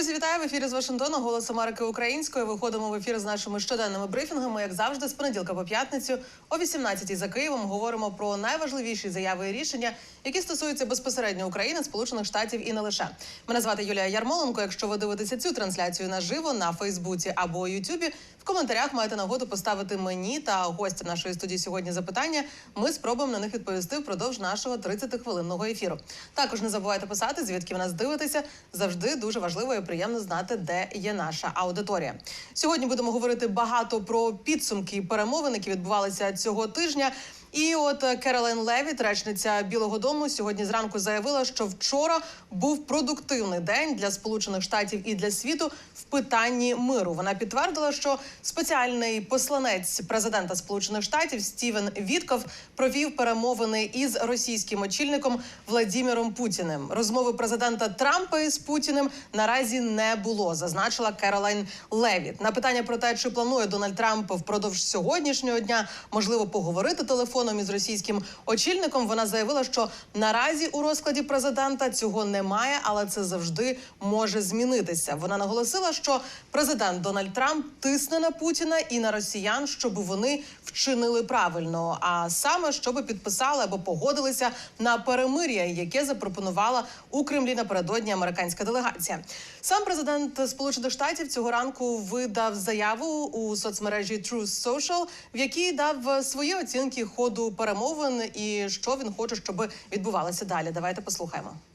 Друзі, вітаю ефірі з Вашингтона. Голос Америки українською. Виходимо в ефір з нашими щоденними брифінгами. Як завжди, з понеділка по п'ятницю о 18-й за Києвом говоримо про найважливіші заяви і рішення, які стосуються безпосередньо України, Сполучених Штатів і не лише. Мене звати Юлія Ярмоленко. Якщо ви дивитеся цю трансляцію наживо на Фейсбуці або Ютубі, в коментарях маєте нагоду поставити мені та гостям нашої студії сьогодні запитання. Ми спробуємо на них відповісти впродовж нашого 30-хвилинного ефіру. Також не забувайте писати, звідки ви нас дивитеся. Завжди дуже важливо і приємно знати, де є наша аудиторія. Сьогодні будемо говорити багато про підсумки перемовин, які відбувалися цього тижня. І от е, Керолен Левіт, речниця Білого Дому, сьогодні зранку заявила, що вчора був продуктивний день для Сполучених Штатів і для світу питанні миру. Вона підтвердила, що спеціальний посланець президента Сполучених Штатів Стівен Вітков провів перемовини із російським очільником Владіміром Путіним. Розмови президента Трампа із Путіним наразі не було, зазначила Керолайн Левіт. На питання про те, чи планує Дональд Трамп впродовж сьогоднішнього дня можливо поговорити телефоном із російським очільником. Вона заявила, що наразі у розкладі президента цього немає, але це завжди може змінитися. Вона наголосила, що президент Дональд Трамп тисне на Путіна і на росіян, щоб вони вчинили правильно, а саме щоб підписали або погодилися на перемир'я, яке запропонувала у Кремлі напередодні американська делегація. Сам президент Сполучених Штатів цього ранку видав заяву у соцмережі Truth Social, в якій дав свої оцінки ходу перемовин і що він хоче, щоб відбувалося далі. Давайте послухаємо.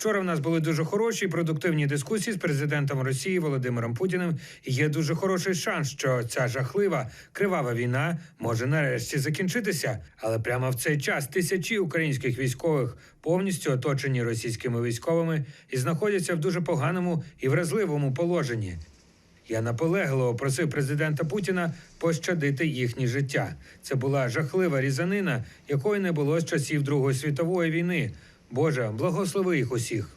Вчора в нас були дуже хороші і продуктивні дискусії з президентом Росії Володимиром Путіним. І Є дуже хороший шанс, що ця жахлива кривава війна може нарешті закінчитися. Але прямо в цей час тисячі українських військових повністю оточені російськими військовими і знаходяться в дуже поганому і вразливому положенні. Я наполегливо просив президента Путіна пощадити їхнє життя. Це була жахлива різанина, якої не було з часів Другої світової війни. Боже, благослови їх усіх.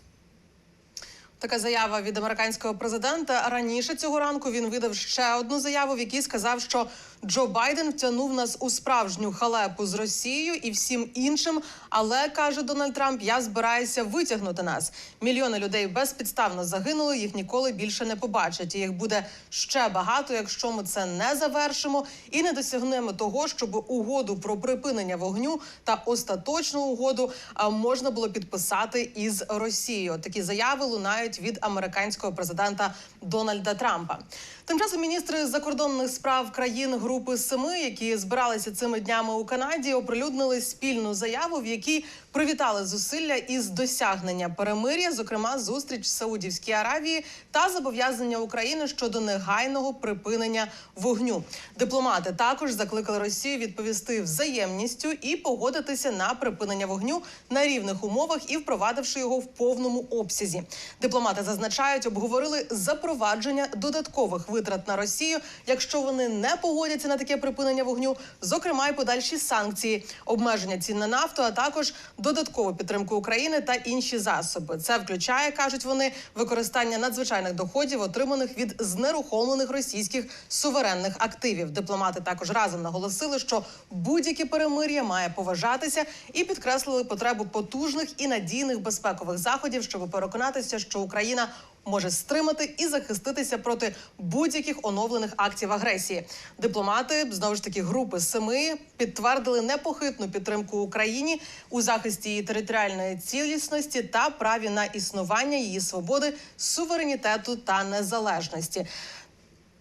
Така заява від американського президента. Раніше цього ранку він видав ще одну заяву, в якій сказав, що Джо Байден втягнув нас у справжню халепу з Росією і всім іншим. Але каже Дональд Трамп: я збираюся витягнути нас. Мільйони людей безпідставно загинули. Їх ніколи більше не побачать. І їх буде ще багато, якщо ми це не завершимо і не досягнемо того, щоб угоду про припинення вогню та остаточну угоду можна було підписати із Росією. Такі заяви лунають від американського президента Дональда Трампа. Тим часом міністри закордонних справ країн Групи Семи, які збиралися цими днями у Канаді, оприлюднили спільну заяву, в якій привітали зусилля із досягнення перемир'я, зокрема зустріч в Саудівській Аравії та зобов'язання України щодо негайного припинення вогню. Дипломати також закликали Росію відповісти взаємністю і погодитися на припинення вогню на рівних умовах і впровадивши його в повному обсязі. Дипломати зазначають, обговорили запровадження додаткових витрат на Росію, якщо вони не погодяться на таке припинення вогню, зокрема й подальші санкції, обмеження цін на нафту, а також додаткову підтримку України та інші засоби. Це включає, кажуть вони, використання надзвичайних доходів, отриманих від знерухомлених російських суверенних активів. Дипломати також разом наголосили, що будь-яке перемир'я має поважатися і підкреслили потребу потужних і надійних безпекових заходів, щоб переконатися, що Україна може стримати і захиститися проти будь-яких оновлених актів агресії. Дипломати знову ж таки групи семи підтвердили непохитну підтримку Україні у захисті її територіальної цілісності та праві на існування її свободи, суверенітету та незалежності.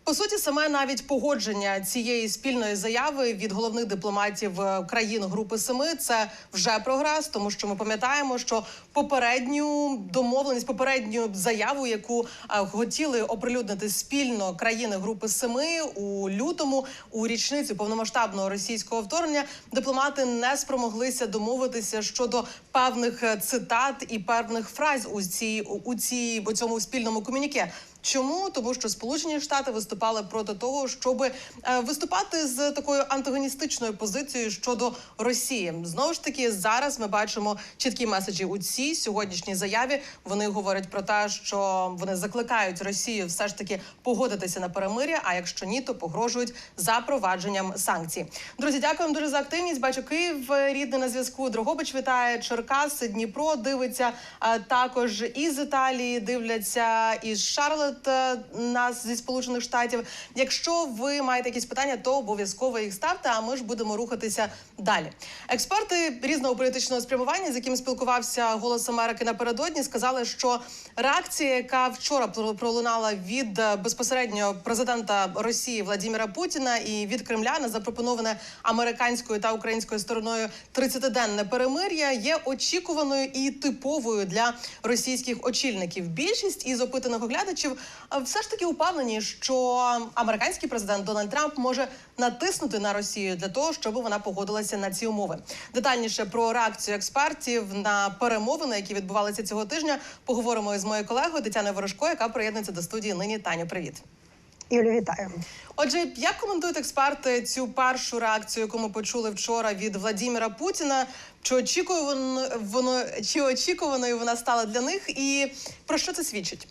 По суті, саме навіть погодження цієї спільної заяви від головних дипломатів е, країн Групи Семи це вже прогрес, тому що ми пам'ятаємо, що попередню домовленість, попередню заяву, яку е, хотіли оприлюднити спільно країни Групи Семи у лютому, у річницю повномасштабного російського вторгнення, дипломати не спромоглися домовитися щодо певних е, цитат і певних фраз у цій у цій у цьому спільному комюніке. Чому тому, що Сполучені Штати виступали проти того, щоб е, виступати з такою антагоністичною позицією щодо Росії? Знову ж таки, зараз ми бачимо чіткі меседжі у цій сьогоднішній заяві. Вони говорять про те, що вони закликають Росію все ж таки погодитися на перемир'я. А якщо ні, то погрожують запровадженням санкцій. Друзі, дякуємо дуже за активність. Бачу Київ рідний на зв'язку. Дрогобич вітає Черкаси, Дніпро дивиться. Також із Італії дивляться із Шарлот е, нас зі Сполучених Штатів. Якщо ви маєте якісь питання, то обов'язково їх ставте. А ми ж будемо рухатися далі. Експерти різного політичного спрямування, з яким спілкувався Голос Америки напередодні, сказали, що реакція, яка вчора пролунала від е, безпосередньо президента Росії Владимира Путіна і від Кремля на запропоноване американською та українською стороною 30-денне перемир'я, є очікуваною і типовою для російських очільників. Більшість із опитаних оглядачів все ж таки упевнені, що американський президент Дональд Трамп може натиснути на Росію для того, щоб вона погодилася на ці умови. Детальніше про реакцію експертів на перемовини, які відбувалися цього тижня, поговоримо із моєю колегою Тетяною Ворожко, яка приєднується до студії нині. Таню, привіт. Юлю, вітаю. Отже, як коментують експерти цю першу реакцію, яку ми почули вчора від Владіміра Путіна? Чи очікувано воно чи очікуваною вона стала для них, і про що це свідчить?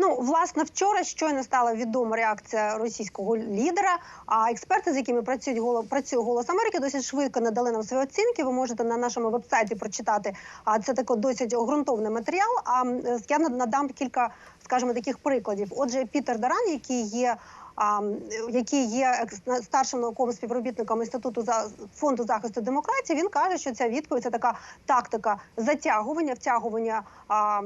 Ну, власне, вчора щойно стала відома реакція російського лідера. А експерти, з якими працюють голо працює голос Америки, досить швидко надали нам свої оцінки. Ви можете на нашому вебсайті прочитати. А це тако досить ґрунтовний матеріал. А я надам кілька, скажімо, таких прикладів. Отже, Пітер Даран, який є. Який є старшим науковим співробітником інституту фонду захисту демократії, він каже, що ця відповідь це така тактика затягування, втягування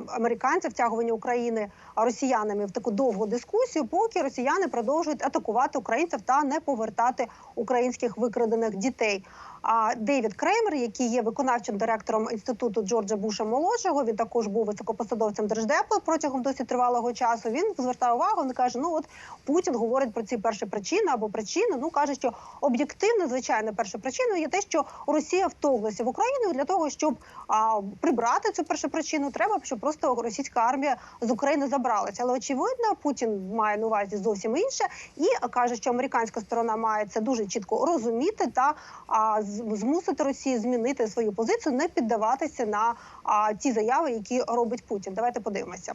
американців, втягування України росіянами в таку довгу дискусію, поки росіяни продовжують атакувати українців та не повертати українських викрадених дітей. А Дейвід Креймер, який є виконавчим директором інституту Джорджа Буша молодшого, він також був високопосадовцем держдепу протягом досить тривалого часу. Він звертає увагу, він каже: ну от Путін говорить про ці перші причини або причини. Ну каже, що об'єктивно, звичайно, першою причиною є те, що Росія вторглася в Україну для того, щоб а, прибрати цю першу причину, треба, щоб просто російська армія з України забралася. Але очевидно, Путін має на увазі зовсім інше, і каже, що американська сторона має це дуже чітко розуміти та а, змусити Росію змінити свою позицію, не піддаватися на а, ті заяви, які робить Путін. Давайте подивимося.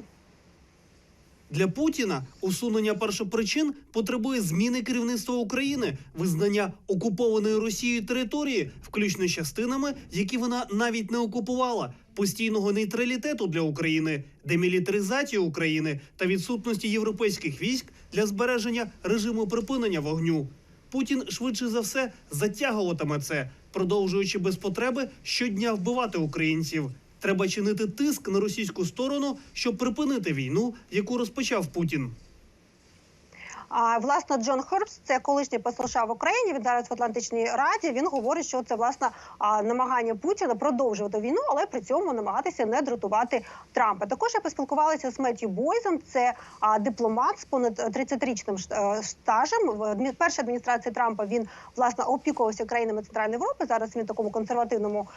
Для Путіна усунення першопричин потребує зміни керівництва України, визнання окупованої Росією території, включно частинами, які вона навіть не окупувала, постійного нейтралітету для України, демілітаризації України та відсутності європейських військ для збереження режиму припинення вогню. Путін швидше за все затягуватиме це, продовжуючи без потреби щодня вбивати українців. Треба чинити тиск на російську сторону, щоб припинити війну, яку розпочав Путін. А власне Джон Хербс, це колишній посол США в Україні. Він зараз в Атлантичній Раді. Він говорить, що це власне намагання Путіна продовжувати війну, але при цьому намагатися не дратувати Трампа. Також я поспілкувалася з Меттю Бойзом. Це дипломат з понад 30-річним е, стажем. В першій адміністрації Трампа він власне опікувався країнами Центральної Європи. Зараз він в такому консервативному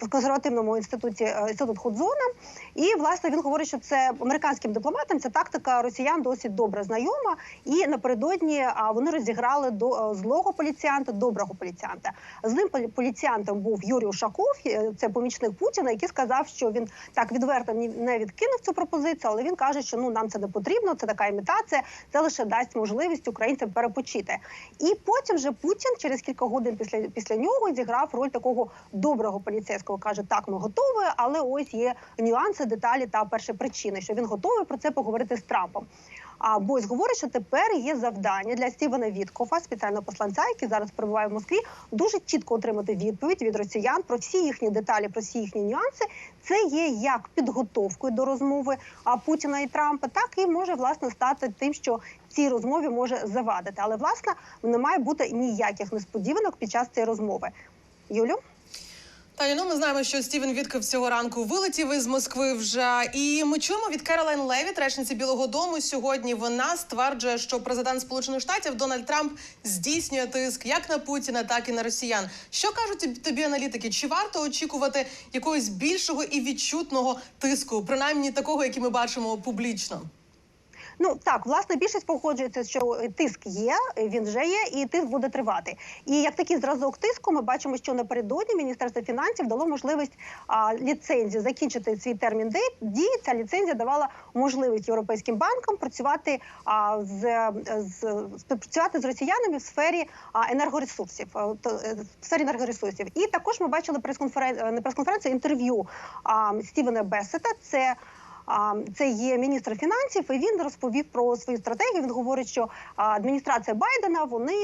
е, консервативному інституті е, інститут Худзона. І власне він говорить, що це американським дипломатам ця тактика росіян досить добре знайома. І напередодні вони розіграли до е, злого поліціянта, доброго поліціянта. Злим полі- поліціянтом був Юрій Ушаков, е, це помічник Путіна, який сказав, що він так відверто не відкинув цю пропозицію, але він каже, що ну нам це не потрібно. Це така імітація, це лише дасть можливість українцям перепочити. І потім вже Путін через кілька годин після після нього зіграв роль такого доброго поліцейського. каже: так, ми готові, але ось є нюанси, деталі та перші причини, що він готовий про це поговорити з Трампом. А Бойс говорить, що тепер є завдання для Стівена Віткофа, спеціального посланця, який зараз перебуває в Москві, дуже чітко отримати відповідь від росіян про всі їхні деталі, про всі їхні нюанси. Це є як підготовкою до розмови Путіна і Трампа, так і може власне стати тим, що цій розмові може завадити. Але власне не має бути ніяких несподіванок під час цієї розмови. Юлю. Таня, ну ми знаємо, що Стівен Вітков цього ранку вилетів із Москви вже. І ми чуємо від Керолайн Левіт, речниці Білого Дому. Сьогодні вона стверджує, що президент Сполучених Штатів Дональд Трамп здійснює тиск як на Путіна, так і на росіян. Що кажуть тобі- аналітики? Чи варто очікувати якогось більшого і відчутного тиску, принаймні такого, який ми бачимо публічно? Ну так, власне, більшість погоджується, що тиск є, він вже є, і тиск буде тривати. І як такий зразок тиску, ми бачимо, що напередодні Міністерство фінансів дало можливість а, ліцензію закінчити свій термін дії. Ця ліцензія давала можливість європейським банкам працювати а, з, з співпрацювати з росіянами в сфері а, енергоресурсів, а, то, е, в сфері енергоресурсів. І також ми бачили прес-конференцію, не прес-конференцію, інтерв'ю а, Стівена Бесета. Це Це є міністр фінансів, і він розповів про свою стратегію. Він говорить, що адміністрація Байдена вони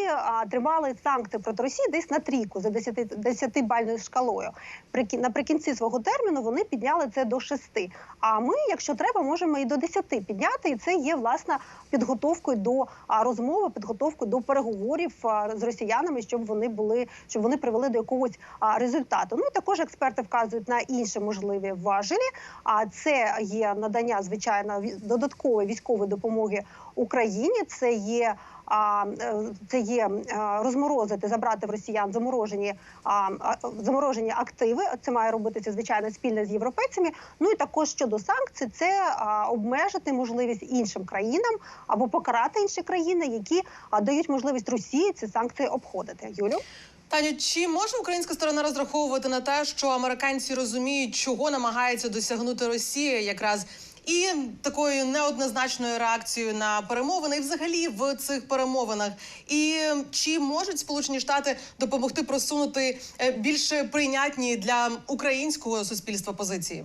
тримали санкції проти Росії десь на трійку за 10, 10-бальною шкалою. Прики- Наприкінці свого терміну вони підняли це до 6. А ми, якщо треба, можемо і до 10 підняти. І це є власна підготовкою до розмови, підготовкою до переговорів з росіянами, щоб вони були, щоб вони привели до якогось результату. Ну і також експерти вказують на інші можливі важелі. А це є надання звичайно додаткової військової допомоги Україні. Це є. Е, це є е, розморозити, забрати в росіян заморожені заморожені активи. Це має робитися звичайно спільно з європейцями. Ну і також щодо санкцій, це обмежити можливість іншим країнам або покарати інші країни, які дають можливість Росії ці санкції обходити. Юлю. Таню, чи може українська сторона розраховувати на те, що американці розуміють, чого намагається досягнути Росія, якраз і такою неоднозначною реакцією на перемовини, і взагалі в цих перемовинах? І чи можуть Сполучені Штати допомогти просунути е, більш прийнятні для українського суспільства позиції?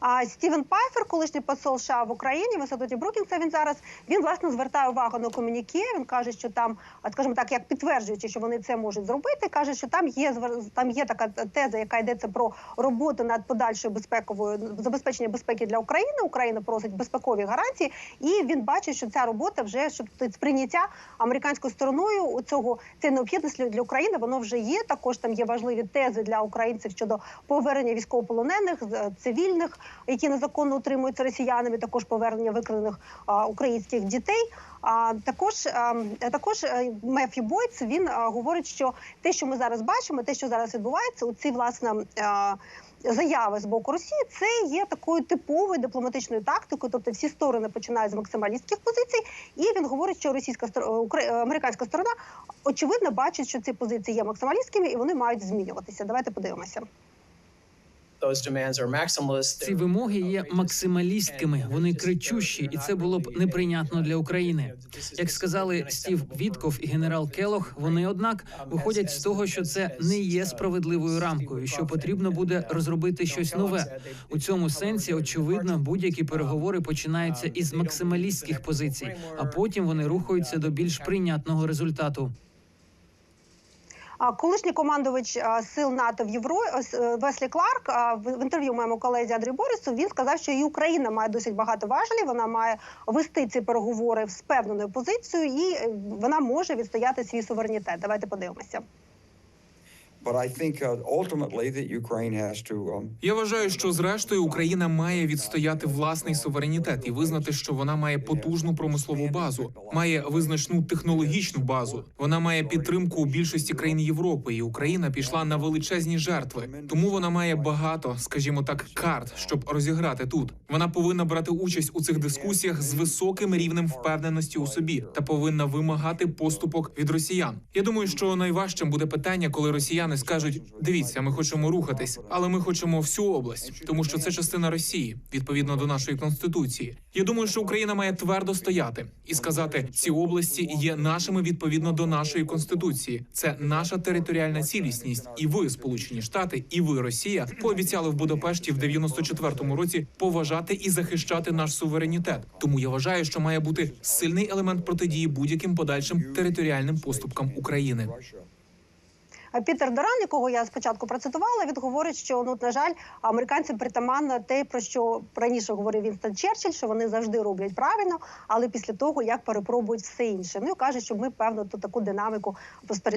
А Стівен Пайфер, колишній посол США в Україні в інституті Брукінса, він зараз він власне звертає увагу на комуніке. Він каже, що там, скажімо так, як підтверджуючи, що вони це можуть зробити, каже, що там є там є така теза, яка йдеться про роботу над подальшою безпековою забезпечення безпеки для України. Україна просить безпекові гарантії, і він бачить, що ця робота вже що тут сприйняття американською стороною цього це необхідність для України. Воно вже є. Також там є важливі тези для українців щодо повернення військовополонених з- цивільних, які незаконно утримуються росіянами. Також повернення викрадених українських дітей. А також також е, Мефі Бойц він говорить, що те, що ми зараз бачимо, те, що зараз відбувається, у ці власне. Заяви з боку Росії це є такою типовою дипломатичною тактикою, тобто всі сторони починають з максималістських позицій, і він говорить, що російська стор- укра- американська сторона очевидно бачить, що ці позиції є максималістськими і вони мають змінюватися. Давайте подивимося. Ці вимоги є максималістськими, вони кричущі, і це було б неприйнятно для України. Як сказали Стів Вітков і генерал Келох, вони однак виходять з того, що це не є справедливою рамкою, що потрібно буде розробити щось нове. У цьому сенсі очевидно, будь-які переговори починаються із максималістських позицій, а потім вони рухаються до більш прийнятного результату. Колишній командувач сил НАТО в Євро е, Веслі Кларк в інтерв'ю моєму колезі Андрію Борису він сказав, що і Україна має досить багато важелів. Вона має вести ці переговори з певною позицією, і е, вона може відстояти свій суверенітет. Давайте подивимося. Я вважаю, що зрештою Україна має відстояти власний суверенітет і визнати, що вона має потужну промислову базу, має визначну технологічну базу. Вона має підтримку у більшості країн Європи, і Україна пішла на величезні жертви. Тому вона має багато, скажімо так, карт, щоб розіграти тут. Вона повинна брати участь у цих дискусіях з високим рівнем впевненості у собі та повинна вимагати поступок від росіян. Я думаю, що найважчим буде питання, коли росіяни скажуть: дивіться, ми хочемо рухатись, але ми хочемо всю область, тому що це частина Росії відповідно до нашої конституції. Я думаю, що Україна має твердо стояти і сказати, ці області є нашими відповідно до нашої конституції. Це наша територіальна цілісність. І ви, Сполучені Штати, і ви, Росія, пообіцяли в Будапешті в 94-му році поважати і захищати наш суверенітет. Тому я вважаю, що має бути сильний елемент протидії будь-яким подальшим територіальним поступкам України. А Пітер Доран, якого я спочатку процитувала, він говорить, що ну на жаль, американцям притаманно те, про що раніше говорив Вінстон Черчилль, що вони завжди роблять правильно, але після того як перепробують все інше. Ну і каже, що ми певно тут таку динаміку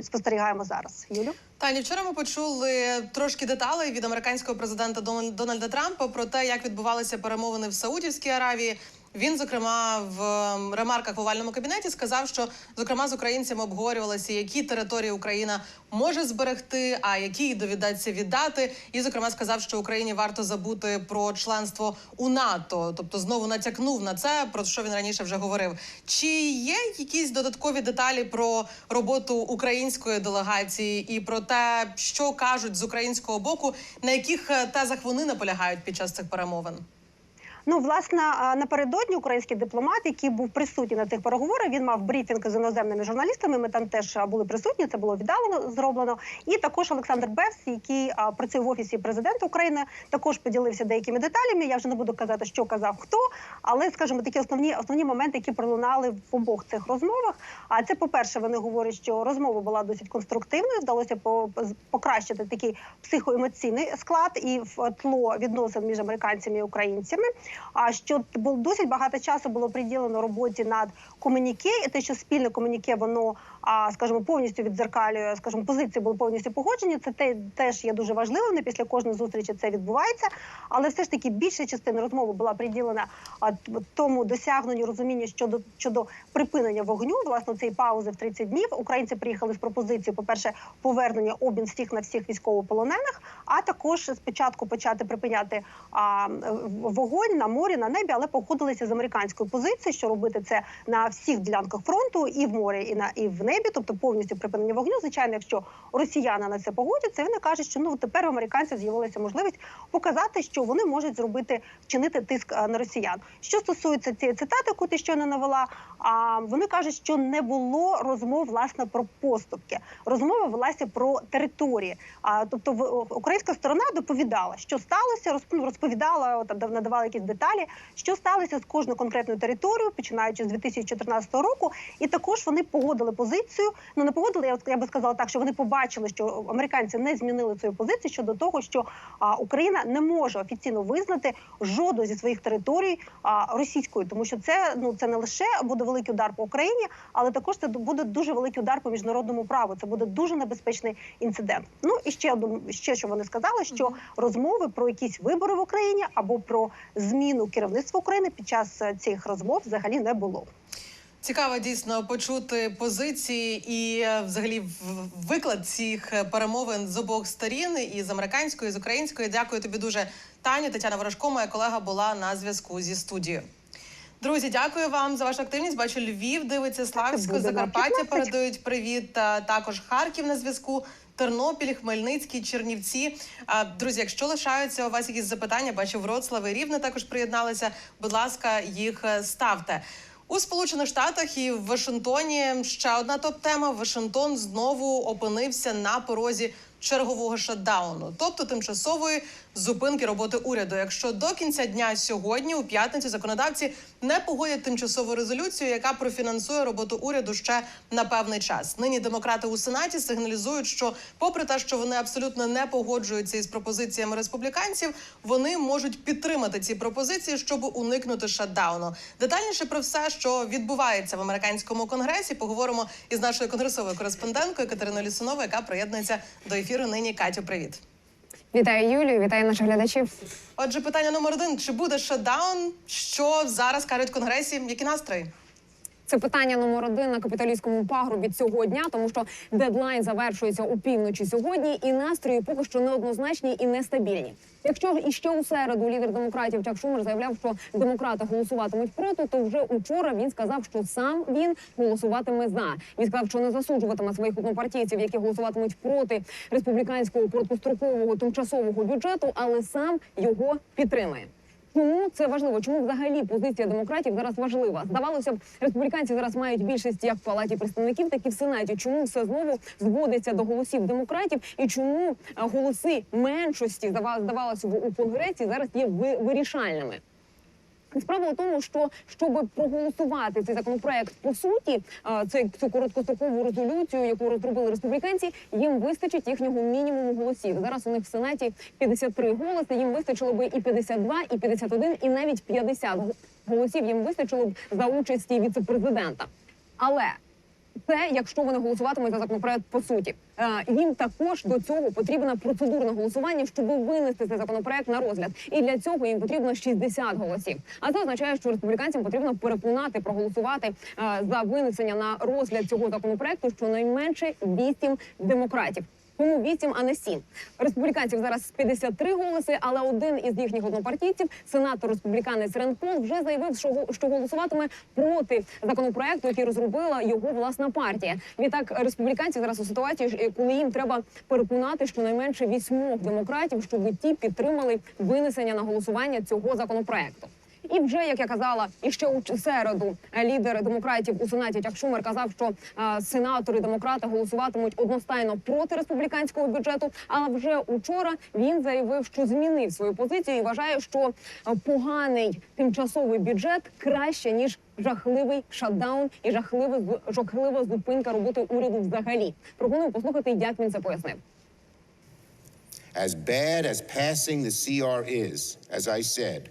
спостерігаємо зараз. Юлю. Тані, вчора ми почули трошки деталей від американського президента Дональд- Дональда Трампа про те, як відбувалися перемовини в Саудівській Аравії. Він, зокрема, в ем, ремарках в овальному кабінеті сказав, що зокрема з українцями обговорювалося, які території Україна може зберегти, а які їй доведеться віддати. І, зокрема, сказав, що Україні варто забути про членство у НАТО. Тобто, знову натякнув на це, про що він раніше вже говорив. Чи є якісь додаткові деталі про роботу української делегації і про те, що кажуть з українського боку, на яких е, тезах вони наполягають під час цих перемовин? Ну, власне, напередодні український дипломат, який був присутній на цих переговорах, він мав брифінг з іноземними журналістами. Ми там теж були присутні. Це було віддалено зроблено. І також Олександр Бевс, який працює в офісі президента України, також поділився деякими деталями. Я вже не буду казати, що казав хто, але скажімо, такі основні основні моменти, які пролунали в обох цих розмовах. А це, по-перше, вони говорять, що розмова була досить конструктивною. Вдалося по- покращити такий психоемоційний склад і в тло відносин між американцями і українцями. А що було досить багато часу було приділено роботі над комуніке, і те, що спільне комуніке, воно а скажімо, повністю віддзеркалює, скажімо, позиції були повністю погоджені. Це те теж є дуже важливим. Не після кожної зустрічі це відбувається. Але все ж таки більша частина розмови була приділена тому досягненню розуміння щодо щодо припинення вогню. Власне, цієї паузи в 30 днів. Українці приїхали з пропозицією, по перше, повернення обмін всіх на всіх військовополонених, а також спочатку почати припиняти а, вогонь на морі, на небі, але погодилися з американською позицією, що робити це на всіх ділянках фронту, і в морі, і на і в небі, тобто повністю припинення вогню. Звичайно, якщо росіяни на це погодяться, вони кажуть, що ну тепер у американців з'явилася можливість показати, що вони можуть зробити вчинити тиск е, на росіян. Що стосується цієї цитати, яку ти щойно навела, а вони кажуть, що не було розмов власне про поступки. Розмова велася про території. А тобто, українська сторона доповідала, що сталося, ну, розповідала там, надавала якісь деталі, що сталося з кожною конкретною територією, починаючи з 2014 року. І також вони погодили позицію. Ну не погодили, я, я би сказала так, що вони побачили, що американці не змінили свою позицію щодо того, що а, Україна не може офіційно визнати жодну зі своїх територій а, російською, тому що це ну це не лише буде великий удар по Україні, але також це буде дуже великий удар по міжнародному праву. Це буде дуже небезпечний інцидент. Ну і ще одну ще що вони сказали, що розмови про якісь вибори в Україні або про зміну керівництва України під час е, цих розмов взагалі не було. Цікаво дійсно почути позиції і е, взагалі виклад цих е, перемовин з обох сторін і з американської, і з української. Дякую тобі дуже, Таня. Тетяна Ворожко, моя колега, була на зв'язку зі студією. Друзі, дякую вам за вашу активність. Бачу Львів, дивиться Славську, Закарпаття передають привіт. Також Харків на зв'язку. Тернопіль, Хмельницький, Чернівці. А, Друзі, якщо лишаються у вас якісь запитання, бачу Вроцлав і Рівне також приєдналися. Будь ласка, їх е, ставте. У Сполучених Штатах і в Вашингтоні ще одна топ-тема. Вашингтон знову опинився на порозі чергового шатдауну, тобто тимчасової зупинки роботи уряду. Якщо до кінця дня сьогодні, у п'ятницю, законодавці не погодять тимчасову резолюцію, яка профінансує роботу уряду ще на певний час. Нині демократи у сенаті сигналізують, що, попри те, що вони абсолютно не погоджуються із пропозиціями республіканців, вони можуть підтримати ці пропозиції, щоб уникнути шатдауну. Детальніше про все, що відбувається в американському конгресі, поговоримо із нашою конгресовою кореспонденткою Катериною Лісуновою, яка приєднується до ефіру. Нині Катю, привіт. Вітаю Юлію, вітаю наших глядачів. Отже, питання номер один: чи буде шатдаун? Що зараз кажуть конгресі? Які настрої? Це питання номер один на капіталістському пагорбі цього дня, тому що дедлайн завершується у півночі сьогодні, і настрої поки що неоднозначні і нестабільні. Якщо ж іще у середу лідер демократів Чак Шумер заявляв, що демократи голосуватимуть проти, то вже учора він сказав, що сам він голосуватиме за. Він сказав, що не засуджуватиме своїх однопартійців, які голосуватимуть проти республіканського короткострокового тимчасового бюджету, але сам його підтримає. Чому це важливо? Чому взагалі позиція демократів зараз важлива? Здавалося б, республіканці зараз мають більшість як в палаті представників, так і в сенаті. Чому все знову зводиться до голосів демократів? І чому голоси меншості здава- здавалося б у конгресі зараз є ви- вирішальними? Справа у тому, що щоб проголосувати цей законопроект по суті, цей цю короткострокову резолюцію, яку розробили республіканці, їм вистачить їхнього мінімуму голосів. Зараз у них в сенаті 53 голоси. Їм вистачило би і 52, і 51, і навіть 50 голосів. Їм вистачило б за участі віцепрезидента. Але Це якщо вони голосуватимуть за законопроект по суті. Е, їм також до цього потрібно процедурне голосування, щоб винести цей законопроект на розгляд. І для цього їм потрібно 60 голосів. А це означає, що республіканцям потрібно переконати проголосувати е, за винесення на розгляд цього законопроекту щонайменше 8 демократів. Кому 8, а не 7. Республіканців зараз 53 голоси, але один із їхніх однопартійців, сенатор республіканець Рен Пол, вже заявив, що, голосуватиме проти законопроекту, який розробила його власна партія. Відтак, республіканці зараз у ситуації, ж, коли їм треба переконати щонайменше вісьмох демократів, щоб ті підтримали винесення на голосування цього законопроекту. І вже як я казала, і ще у середу е, лідер демократів у сенаті Чак Шумер казав, що е, сенатори демократи голосуватимуть одностайно проти республіканського бюджету. Але вже учора він заявив, що змінив свою позицію і вважає, що е, поганий тимчасовий бюджет краще ніж жахливий шатдаун і жахлива жахлива зупинка роботи уряду взагалі. Пропоную послухати, як він це пояснив. As bad as passing the CR is, as I said,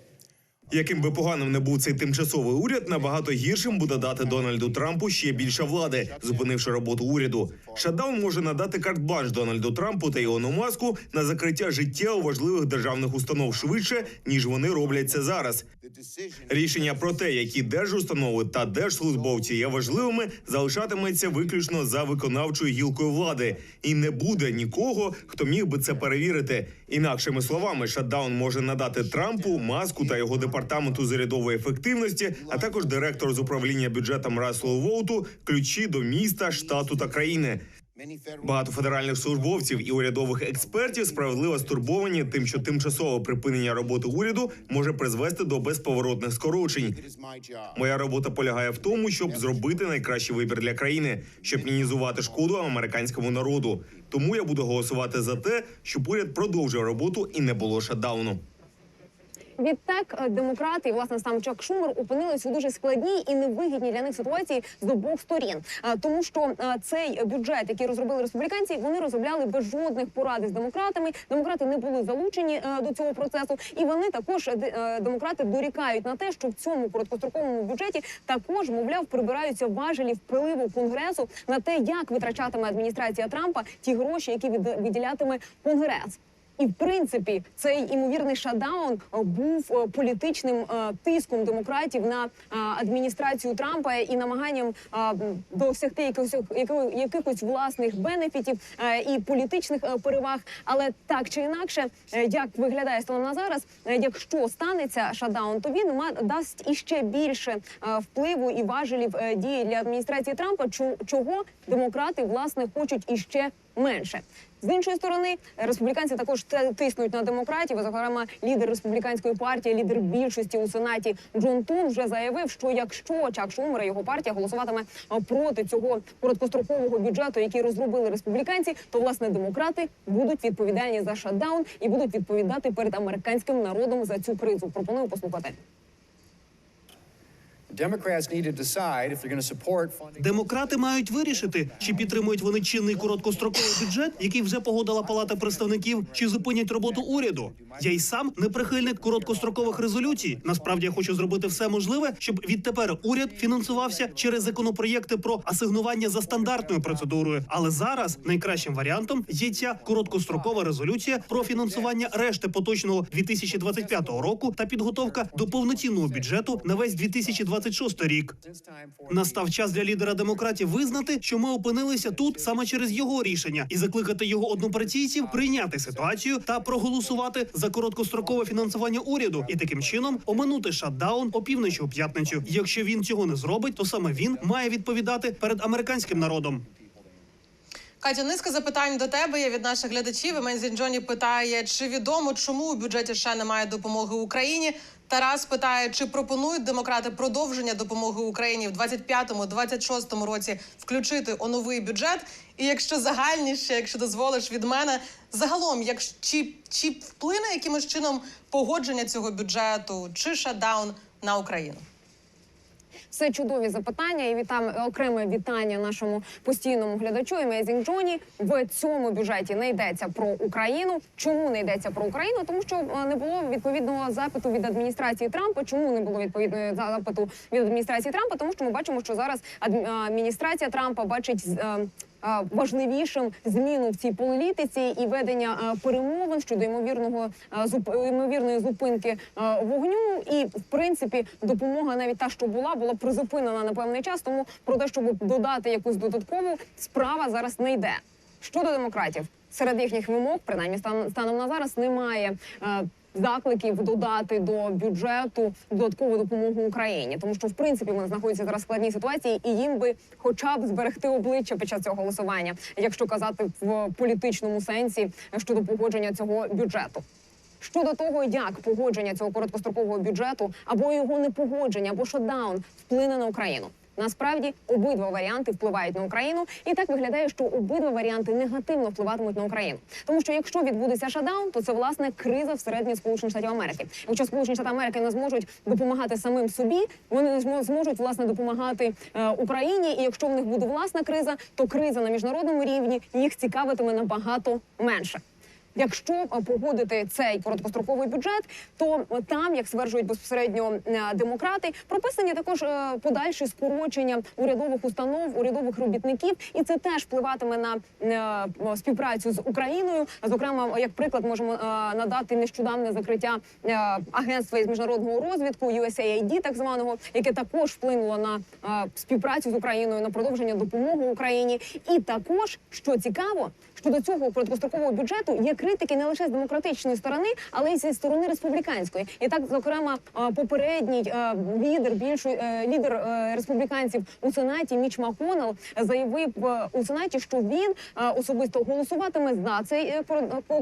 Яким би поганим не був цей тимчасовий уряд, набагато гіршим буде дати Дональду Трампу ще більше влади, зупинивши роботу уряду. Шатдаун може надати карт-бланш Дональду Трампу та Ілону Маску на закриття життєво важливих державних установ швидше, ніж вони роблять це зараз. Рішення про те, які держустанови та держслужбовці є важливими, залишатиметься виключно за виконавчою гілкою влади, і не буде нікого, хто міг би це перевірити. Інакшими словами, шатдаун може надати Трампу, маску та його департаменту з урядової ефективності, а також директор з управління бюджетом Расселу Воуту ключі до міста, штату та країни. Багато федеральних службовців і урядових експертів справедливо стурбовані тим, що тимчасове припинення роботи уряду може призвести до безповоротних скорочень. Моя робота полягає в тому, щоб зробити найкращий вибір для країни, щоб мінімізувати шкоду американському народу. Тому я буду голосувати за те, щоб уряд продовжив роботу і не було шатдауну. Відтак е, демократи, і власне сам Чак Шумер, опинились у дуже складній і невигідній для них ситуації з обох сторін, Е, тому що е, цей бюджет, який розробили республіканці, вони розробляли без жодних порад з демократами. Демократи не були залучені до цього процесу, і вони також де- демократи дорікають на те, що в цьому короткостроковому бюджеті також, мовляв, прибираються важелі впливу конгресу на те, як витрачатиме адміністрація Трампа ті гроші, які від- виділятиме конгрес. І в принципі цей імовірний шатдаун е, був е, політичним е, тиском демократів на адміністрацію Трампа і намаганням досягти якихось яких- якихось власних бенефітів і політичних переваг. Але так чи інакше, як виглядає станом на зараз, якщо станеться шатдаун, то він дасть іще більше впливу і важелів дії для адміністрації Трампа, чого демократи власне хочуть іще менше. З іншої сторони, республіканці також тиснуть на демократів. Зокрема, лідер республіканської партії, лідер більшості у сенаті Джон Тун вже заявив, що якщо Чак Шумер його партія голосуватиме проти цього короткострокового бюджету, який розробили республіканці, то власне демократи будуть відповідальні за шатдаун і будуть відповідати перед американським народом за цю кризу. Пропоную послухати. Демократи мають вирішити, чи підтримують вони чинний короткостроковий бюджет, який вже погодила Палата представників, чи зупинять роботу уряду. Я й сам не прихильник короткострокових резолюцій. Насправді я хочу зробити все можливе, щоб відтепер уряд фінансувався через законопроєкти про асигнування за стандартною процедурою. Але зараз найкращим варіантом є ця короткострокова резолюція про фінансування решти поточного 2025 року та підготовка до повноцінного бюджету на весь 2026 рік. Настав час для лідера демократів визнати, що ми опинилися тут саме через його рішення, і закликати його однопартійців прийняти ситуацію та проголосувати за короткострокове фінансування уряду і таким чином оминути шатдаун опівночі у п'ятницю. Якщо він цього не зробить, то саме він має відповідати перед американським народом. Катя, низка запитань до тебе є від наших глядачів. Імензін Джоні питає, чи відомо, чому у бюджеті США немає допомоги Україні. Тарас питає, чи пропонують демократи продовження допомоги Україні в 25-26 році включити у новий бюджет. І якщо загальніше, якщо дозволиш від мене, загалом, як чи, чи вплине якимось чином погодження цього бюджету чи шатдаун на Україну? Все чудові запитання і вітам окреме вітання нашому постійному глядачу Amazing Джоні. В цьому бюджеті не йдеться про Україну. Чому не йдеться про Україну? Тому що е, не було відповідного запиту від адміністрації Трампа. Чому не було відповідного запиту від адміністрації Трампа? Тому що ми бачимо, що зараз адм- е, адміністрація Трампа бачить. Важливішим зміну в цій політиці і ведення перемовин щодо ймовірного ймовірної зупинки вогню, і в принципі допомога навіть та, що була, була призупинена на певний час. Тому про те, щоб додати якусь додаткову справа зараз не йде. Щодо демократів, серед їхніх вимог, принаймні стан, станом на зараз, немає. Закликів додати до бюджету додаткову допомогу Україні, тому що в принципі вони знаходяться зараз в складній ситуації, і їм би хоча б зберегти обличчя під час цього голосування, якщо казати в політичному сенсі щодо погодження цього бюджету. Щодо того, як погодження цього короткострокового бюджету або його непогодження, або шотдаун вплине на Україну. Насправді обидва варіанти впливають на Україну, і так виглядає, що обидва варіанти негативно впливатимуть на Україну. Тому що якщо відбудеться шатдаун, то це власне криза всередині Сполучених Штатів Америки. Якщо Сполучені Штати Америки не зможуть допомагати самим собі, вони не змо- зможуть власне допомагати е, Україні. І якщо в них буде власна криза, то криза на міжнародному рівні їх цікавитиме набагато менше. Якщо е, погодити цей короткостроковий бюджет, то там, як стверджують безпосередньо е, демократи, прописані також е, подальші скорочення урядових установ, урядових робітників, і це теж впливатиме на співпрацю з Україною. Зокрема, як приклад, можемо надати нещодавне закриття агентства із міжнародного розвідку USAID, так званого, яке також вплинуло на співпрацю з Україною на продовження допомоги Україні. І також що цікаво, щодо цього короткострокового бюджету є критики не лише з демократичної сторони, але й зі сторони республіканської. І так, зокрема, попередній лідер більшої е, лідер е, республіканців у сенаті Міч Маконел заявив е, у сенаті, що він особисто голосуватиме за цей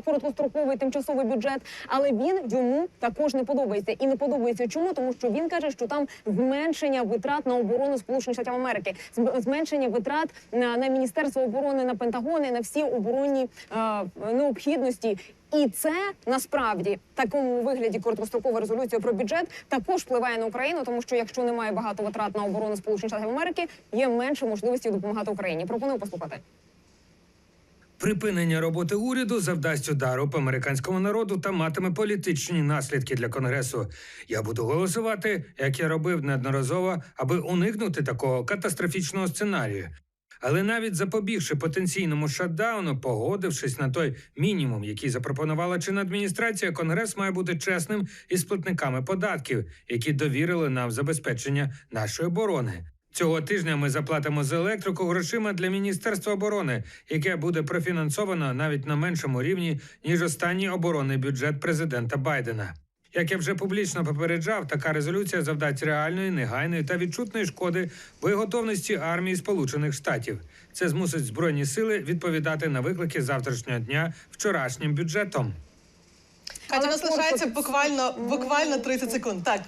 короткостроковий тимчасовий бюджет, але він йому також не подобається. І не подобається чому, тому що він каже, що там зменшення витрат на оборону Сполучених Штатів Америки, зменшення витрат на, міністерство оборони, на Пентагони, на всі оборонні е, необхідності. І це насправді такому вигляді короткострокова резолюція про бюджет також впливає на Україну, тому що якщо немає багато витрат на оборону Сполучених Штатів Америки, є менше можливості допомагати Україні. Пропоную послухати. Припинення роботи уряду завдасть удару по американському народу та матиме політичні наслідки для конгресу. Я буду голосувати, як я робив неодноразово, аби уникнути такого катастрофічного сценарію. Але навіть запобігши потенційному шатдауну, погодившись на той мінімум, який запропонувала чинна адміністрація, конгрес має бути чесним із платниками податків, які довірили нам забезпечення нашої оборони. Цього тижня ми заплатимо за електрику грошима для міністерства оборони, яке буде профінансовано навіть на меншому рівні ніж останній оборонний бюджет президента Байдена. Як я вже публічно попереджав, така резолюція завдасть реальної, негайної та відчутної шкоди боєготовності армії Сполучених Штатів. Це змусить збройні сили відповідати на виклики завтрашнього дня вчорашнім бюджетом. Катя, у нас лишається буквально буквально 30 секунд. Так.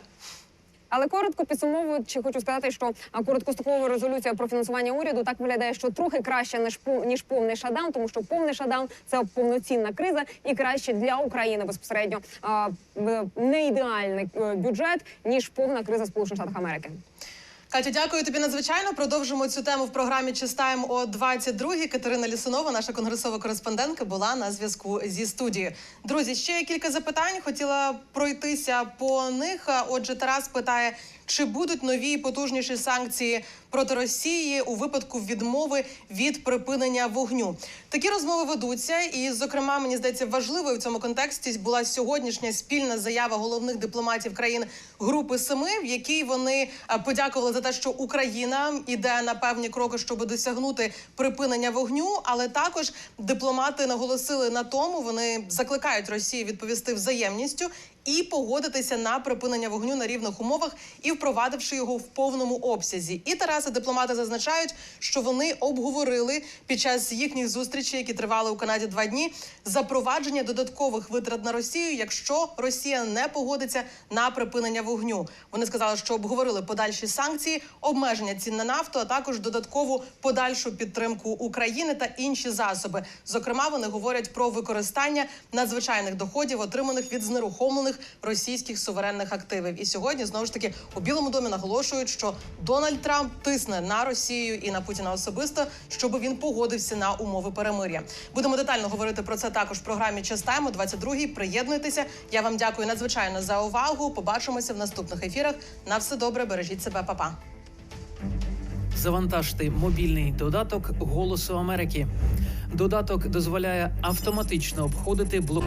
Але коротко підсумовуючи, хочу сказати, що короткострокова резолюція про фінансування уряду так виглядає, що трохи краще ніж ніж повний шадаун, тому що повний шадаун це повноцінна криза і краще для України безпосередньо не ідеальний е, бюджет ніж повна криза Сполучених Штатів Америки. Катя, дякую тобі надзвичайно. Продовжимо цю тему в програмі Чистаємо о 22-й. Катерина Лісунова, наша конгресова кореспондентка, була на зв'язку зі студією. Друзі, ще кілька запитань. Хотіла пройтися по них. Отже, Тарас питає. Чи будуть нові потужніші санкції проти Росії у випадку відмови від припинення вогню? Такі розмови ведуться, і, зокрема, мені здається, важливою в цьому контексті була сьогоднішня спільна заява головних дипломатів країн Групи Семи, в якій вони е, подякували за те, що Україна іде на певні кроки, щоб досягнути припинення вогню. Але також дипломати наголосили на тому, вони закликають Росію відповісти взаємністю і погодитися на припинення вогню на рівних умовах і впровадивши його в повному обсязі. І Тараси дипломати зазначають, що вони обговорили під час їхніх зустрічей, які тривали у Канаді два дні, запровадження додаткових витрат на Росію, якщо Росія не погодиться на припинення вогню. Вони сказали, що обговорили подальші санкції, обмеження цін на нафту, а також додаткову подальшу підтримку України та інші засоби. Зокрема, вони говорять про використання надзвичайних доходів, отриманих від знерухомлених окупованих російських суверенних активів. І сьогодні знову ж таки у Білому домі наголошують, що Дональд Трамп тисне на Росію і на Путіна особисто, щоб він погодився на умови перемир'я. Будемо детально говорити про це також в програмі «Час тайму» 22-й. Приєднуйтеся. Я вам дякую надзвичайно за увагу. Побачимося в наступних ефірах. На все добре, бережіть себе, Па-па. Завантажте мобільний додаток Голосу Америки. Додаток дозволяє автоматично обходити блок.